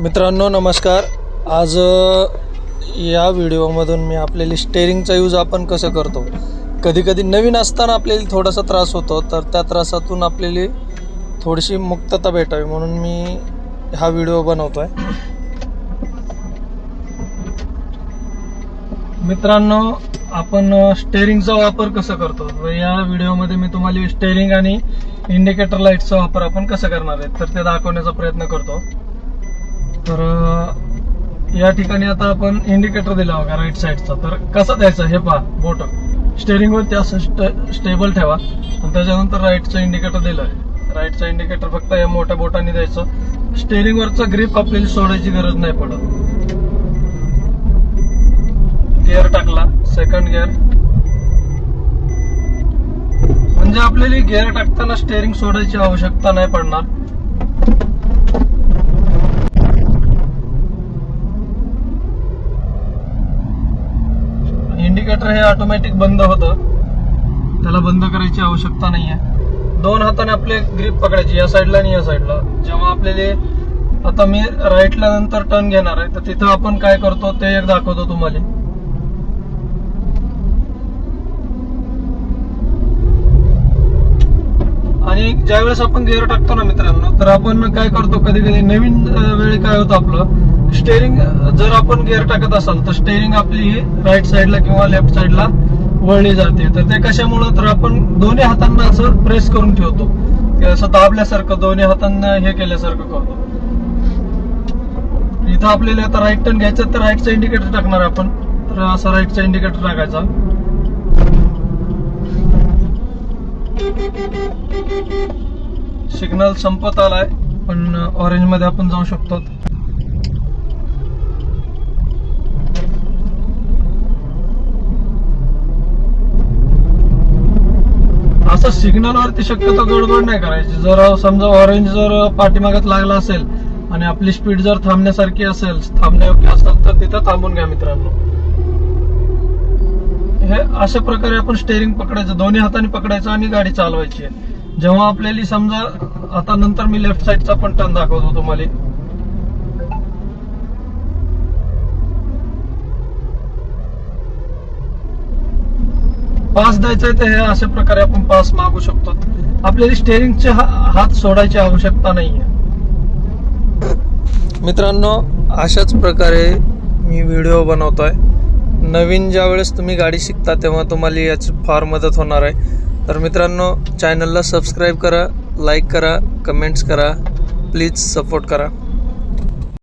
मित्रांनो नमस्कार. आज या व्हिडिओमधून मी आपल्याला स्टेअरिंगचा यूज आपण कसं करतो? कधी कधी नवीन असताना आपल्याला थोडासा त्रास होतो तर त्या त्रासातून आपल्याला थोडीशी मुक्तता भेटावी म्हणून मी हा व्हिडिओ बनवतो आहे मित्रांनो आपण स्टेअरिंगचा वापर कसं करतो? या व्हिडिओमध्ये मी तुम्हाला स्टेअरिंग आणि इंडिकेटर लाईटचा वापर आपण कसं करणार आहे तर ते दाखवण्याचा प्रयत्न करतो. तर या ठिकाणी आता आपण इंडिकेटर दिला बघा राईट साईडचा तर कसा द्यायचा हे पहा बोट. स्टेअरिंगवरती असं स्टेबल ठेवा. आणि त्याच्यानंतर राईटचं इंडिकेटर दिलं आहे राईटचं इंडिकेटर फक्त या मोठ्या बोटाने द्यायचं. स्टेअरिंगवरचा ग्रीप आपल्याला सोडायची गरज नाही पडत. गिअर टाकला सेकंड गिअर म्हणजे आपल्याला गिअर टाकताना स्टेअरिंग सोडायची आवश्यकता नाही पडणार. इंडिकेटर हे ऑटोमॅटिक बंद होतं. त्याला बंद करायची आवश्यकता नाहीये. दोन हाताने आपले ग्रीप पकडायची या साईडला आणि या साईडला जेव्हा आपल्याला आता मी राईटला नंतर टर्न घेणार आहे तर तिथं आपण काय करतो ते एक दाखवतो तुम्हाला. आणि ज्यावेळेस आपण गिअर टाकतो ना मित्रांनो तर आपण काय करतो कधी कधी नवीन वेळी काय होतं आपलं स्टेअरिंग जर आपण गिअर टाकत असाल तर स्टेअरिंग आपली राईट साईडला किंवा लेफ्ट साईडला वळली जाते. तर ते कशामुळं? तर आपण दोन्ही हातांना असं प्रेस करून ठेवतो. असं दाबल्यासारखं दोन्ही हातांना हे केल्यासारखं करतो. इथं आपल्याला आता राईट टर्न घ्यायचं तर राईटचा इंडिकेटर टाकणार आपण. तर असा राईटचा इंडिकेटर टाकायचा. सिग्नल संपत आलाय पण uh, ऑरेंजमध्ये आपण जाऊ शकतो. आता सिग्नल वरती शक्यतो गडबड नाही करायची. जर समजा ऑरेंज जर पाठीमागत लागला असेल आणि आपली स्पीड जर थांबण्यासारखी असेल थांबण्यायोग्य असेल तर तिथं थांबून घ्या मित्रांनो. हे अशा प्रकारे आपण स्टेअरिंग पकडायचं. दोन्ही हाताने पकडायचं आणि गाडी चालवायची आहे. जेव्हा आपल्याला समजा आता नंतर मी लेफ्ट साईडचा पण टर्न दाखवतो तुम्हाला. पास द्यायचा आहे तर हे अशा प्रकारे आपण पास मागू शकतो. आपल्याला स्टेअरिंगचे हात सोडायची आवश्यकता नाहीये. मित्रांनो अशाच प्रकारे मी व्हिडिओ बनवतोय. नवीन ज्या वेळेस तुम्ही गाडी शिकता तेव्हा तुम्हाला याची फार मदत होणार आहे. तर मित्रांनो चॅनलला सबस्क्राईब करा लाईक करा कमेंट्स करा. प्लीज सपोर्ट करा.